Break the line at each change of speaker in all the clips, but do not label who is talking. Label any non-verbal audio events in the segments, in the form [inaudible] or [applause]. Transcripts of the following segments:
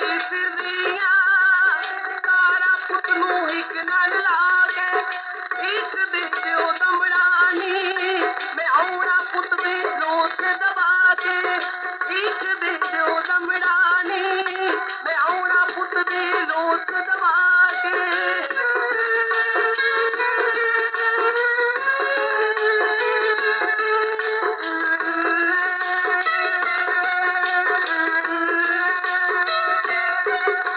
ਤੇਰੀ ਫਿਰਨੀਆਂ ਸਾਰਾ ਪੁੱਤ ਨੂੰ ਇੱਕ ਨਾਲ ਲਾਗੇ ਇੱਕ ਵਿੱਚ ਉਹ ਦਮੜਾਨੀ ਮੈਂ ਆਉਣਾ ਪੁੱਤ ਦੇ ਲੋਕ ਦਬਾ ਕੇ ਇੱਕ Thank [laughs] you.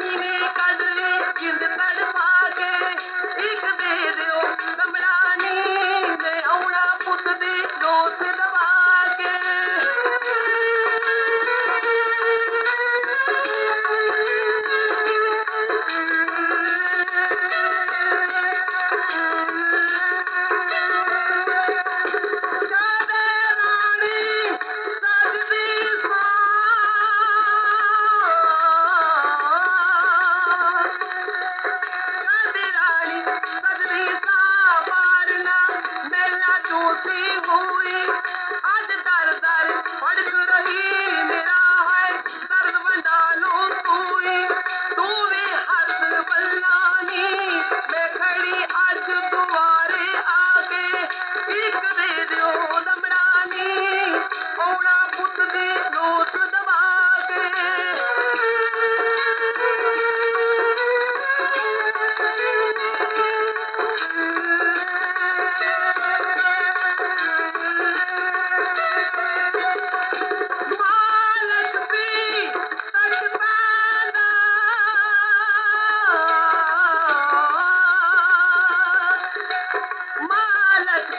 நினை